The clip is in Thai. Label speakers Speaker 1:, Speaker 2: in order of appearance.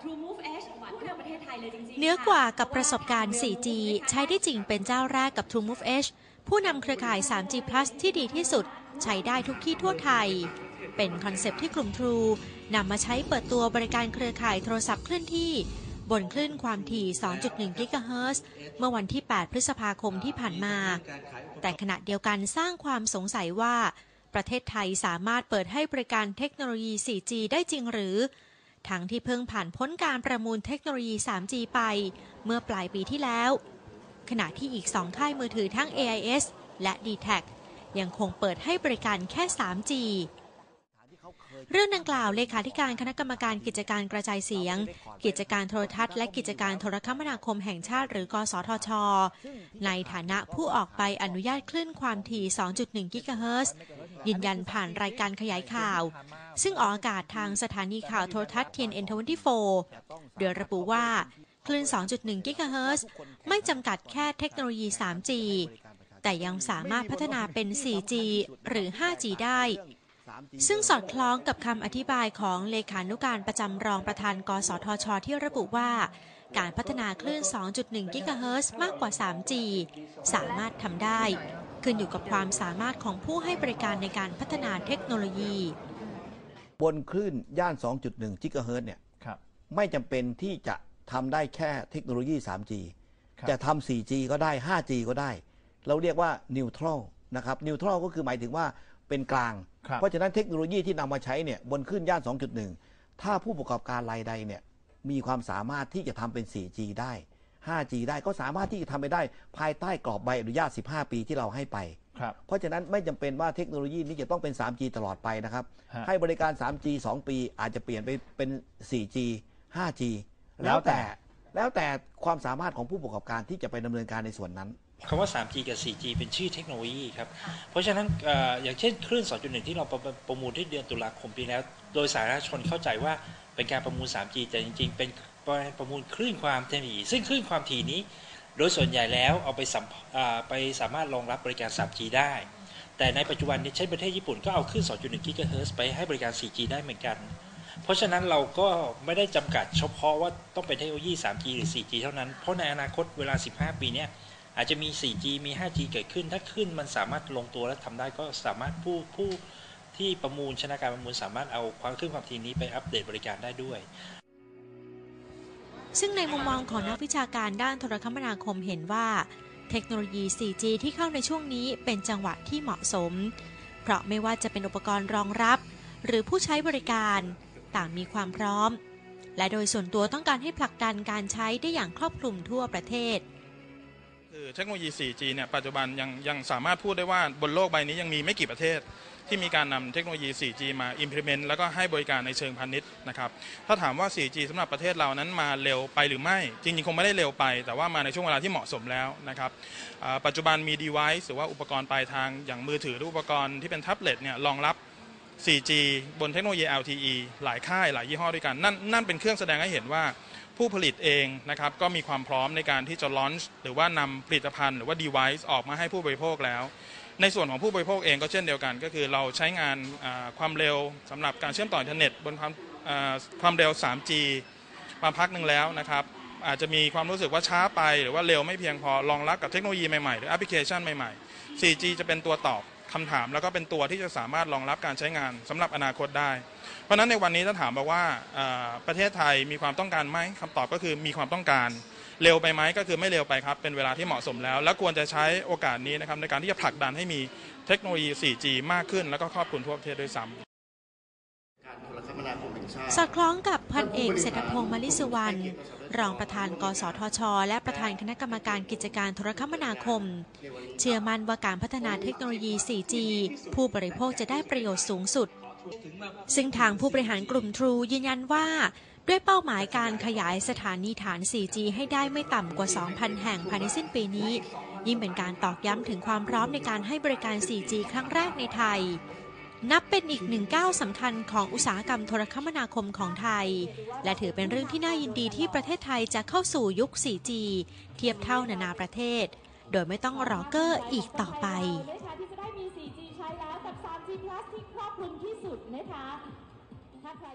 Speaker 1: TrueMove Edge หวานเครื่องประเทศไทยเลยจริงๆ
Speaker 2: เนื้อกว่ากับประสบการณ์ 4G ใช้ได้จริงเป็นเจ้าแรกกับ TrueMove Edge ผู้นำเครือข่าย 3G Plus ที่ดีที่สุด ใช้ได้ทุกที่ทั่วไทย เป็นคอนเซปต์ที่กลุ่ม True นำมาใช้เปิดตัวบริการเครือข่ายโทรศัพท์เคลื่อนที่ บนคลื่นความถี่ 2.1 กิกะเฮิรตซ์เมื่อวันที่ 8 พฤษภาคมที่ผ่านมา แต่ขณะเดียวกันสร้างความสงสัยว่า ประเทศไทยสามารถเปิดให้บริการเทคโนโลยี 4G ได้จริงหรือ ทั้งที่เพิ่งผ่านพ้นการประมูลเทคโนโลยี 3G ไป เมื่อปลายปีที่แล้ว ขณะที่อีก 2 ค่ายมือถือทั้ง AIS และ d t แทยังคงเปิดให้บริการแค่ 3G เรื่องดังกล่าวเลขาธิการคณะกรรมการกิจการกระจายเสียง กิจการโทรทัศน์และกิจการโทรคมนาคมแห่งชาติหรือกสทช ในฐานะผู้ออกใบอนุญาตคลื่นความถี่ 2.1 กิกะเฮิรตซ์ ยืนยันผ่านรายการขยายข่าว ซึ่งออกอากาศทางสถานีข่าวโทรทัศน์ TNN24 โดยระบุว่า คลื่น 2.1 กิกะเฮิรตซ์ไม่จำกัดแค่เทคโนโลยี 3G แต่ยังสามารถพัฒนาเป็น 4G หรือ 5G ได้ ซึ่งสอดคล้องกับคำอธิบายของเลขานุการประจำรองประธาน กสทช ที่ระบุว่า การพัฒนาคลื่น 2.1 กิกะเฮิรตซ์มากกว่า 3G สามารถทำได้ ขึ้นอยู่กับความสามารถของผู้ให้บริการในการพัฒนาเทคโนโลยี
Speaker 3: บนคลื่นย่าน 2.1กิกะเฮิรตซ์เนี่ย
Speaker 4: ครับ
Speaker 3: ไม่จำเป็นที่จะทำได้แค่เทคโนโลยี 3G
Speaker 4: ครับ
Speaker 3: จะทำ 4G ก็ได้ 5G ก็ได้ เราเรียกว่า neutral นะครับ neutral ก็คือหมายถึงว่าเป็นกลาง
Speaker 4: ครับ
Speaker 3: เพราะฉะนั้นเทคโนโลยีที่นำมาใช้เนี่ยบนคลื่นย่าน 2.1 ถ้าผู้ประกอบการรายใดเนี่ยมีความสามารถที่จะทำเป็น 4G ได้ 5G ได้ก็สามารถที่จะทำไปได้ภายใต้กรอบใบอนุญาต 15 ปีที่เราให้ไป
Speaker 4: ครับ
Speaker 3: เพราะฉะนั้นไม่จำเป็นว่าเทคโนโลยีนี้จะต้องเป็น 3G ตลอดไปนะครับ
Speaker 4: ฮะ
Speaker 3: ให้บริการ 3G 2 ปีอาจจะเปลี่ยนไปเป็น 4G 5G
Speaker 4: แล้
Speaker 3: แล้วว
Speaker 4: แต่
Speaker 3: แต่ แล้วแต่ความสามารถของผู้ประกอบการที่จะไปดำเนินการในส่วนนั้น
Speaker 5: คำว่า 3G กับ 4G เป็นชื่อเทคโนโลยีครับ เพราะฉะนั้นเอออย่างเช่นคลื่น 2.1 ที่เราประประมูลที่เดือนตุลาคมปีแล้ว โดยสาธารณชนเข้าใจว่าเป็นการประมูล 3G แต่จริง ๆ เป็นประมูลคลื่นความถี่ซึ่งคลื่นความถี่นี้ โดยส่วนใหญ่แล้วเอาไปสัมอ่าไปสามารถรองรับบริการ 3G ได้ แต่ในปัจจุบันนี้เช่นประเทศญี่ปุ่นก็เอาคลื่น 2.1 กิกะเฮิรตซ์ไปให้บริการ 4G ได้เหมือนกัน เพราะฉะนั้นเราก็ไม่ได้จำกัดเฉพาะว่าต้องเป็นเทคโนโลยี 3G หรือ 4G เท่านั้น เพราะในอนาคตเวลา 15 ปีเนี้ยอาจจะมี 4G มี 5G เกิดขึ้น ถ้าขึ้นมันสามารถลงตัวและทำได้ก็สามารถผู้ผู้ที่ประมูลชนะการประมูลสามารถเอาความขึ้นความถี่นี้ไปอัปเดตบริการได้ด้วย
Speaker 2: ซึ่งในมุมมองของนักวิชาการด้านโทรคมนาคมเห็นว่า เทคโนโลยี 4G ที่เข้าในช่วงนี้เป็นจังหวะที่เหมาะสม เพราะไม่ว่าจะเป็นอุปกรณ์รองรับ หรือผู้ใช้บริการ ต่างมีความพร้อม และโดยส่วนตัวต้องการให้ผลักดันการใช้ได้อย่างครอบคลุมทั่วประเทศ
Speaker 6: คือเทคโนโลยี 4G เนี่ยปัจจุบันยังยังสามารถพูดได้ว่าบนโลกใบนี้ยังมีไม่กี่ประเทศ ที่มีการนำเทคโนโลยี 4G มา implement แล้วก็ให้บริการในเชิงพาณิชย์นะครับถ้าถามว่า 4G สำหรับประเทศเรานั้นมาเร็วไปหรือไม่ จริงๆ คงไม่ได้เร็วไป แต่ว่ามาในช่วงเวลาที่เหมาะสมแล้วนะครับปัจจุบันมี device หรือว่าอุปกรณ์ปลายทางอย่างมือถือหรืออุปกรณ์ที่เป็นแท็บเล็ตเนี่ยรองรับ 4G บนเทคโนโลยี LTE หลายค่ายหลายยี่ห้อด้วยกัน นั่นนั่นเป็นเครื่องแสดงให้เห็นว่าผู้ผลิตเองนะครับก็มีความพร้อมในการที่จะ launch หรือว่านำผลิตภัณฑ์หรือว่า device ออกมาให้ผู้บริโภคแล้ว ในส่วนของผู้บริโภคเองก็เช่นเดียวกัน ก็คือเราใช้งานความเร็วสำหรับการเชื่อมต่ออินเทอร์เน็ตบนความความเร็ว 3G มาพักหนึ่งแล้วนะครับอาจจะมีความรู้สึกว่าช้าไปหรือว่าเร็วไม่เพียงพอรองรับกับเทคโนโลยีใหม่ๆ หรือแอปพลิเคชันใหม่ๆ 4G จะเป็นตัวตอบ คำถาม แล้วก็เป็นตัวที่จะสามารถรองรับการใช้งานสำหรับอนาคตได้ เพราะฉะนั้นในวันนี้ถ้าถามบอกว่าประเทศไทยมีความต้องการไหมคำตอบก็คือมีความต้องการ เร็วไปไหมก็คือไม่เร็วไปครับ เป็นเวลาที่เหมาะสมแล้ว และควรจะใช้โอกาสนี้นะครับในการที่จะผลักดันให้มีเทคโนโลยี 4G มากขึ้น แล้วก็ครอบคลุมทั่วประเทศด้วยซ้ำ
Speaker 2: สอดคล้องกับพันเอกเศรษฐพงศ์มลิสุวรรณรองประธานกสทช และประธานคณะกรรมการกิจการโทรคมนาคม เชื่อมั่นว่าการพัฒนาเทคโนโลยี 4G ผู้บริโภคจะได้ประโยชน์สูงสุด ซึ่งทางผู้บริหารกลุ่ม True ยืนยันว่า ด้วยเป้าหมายการขยายสถานีฐาน 4G ให้ได้ไม่ต่ำกว่า 2,000 แห่งภายในสิ้นปีนี้ ยิ่งเป็นการตอกย้ำถึงความพร้อมในการให้บริการ 4G ครั้งแรกในไทย นับเป็นอีกหนึ่งก้าวสำคัญของอุตสาหกรรมโทรคมนาคมของไทย และถือเป็นเรื่องที่น่ายินดีที่ประเทศไทยจะเข้าสู่ยุค 4G เทียบเท่านานาประเทศ โดยไม่ต้องรอเกอร์อีกต่อไป
Speaker 1: ที่จะได้มี 4G ใช้แล้วกับ 3G Plus ที่ครอบคลุมที่สุดนะคะถ้าใคร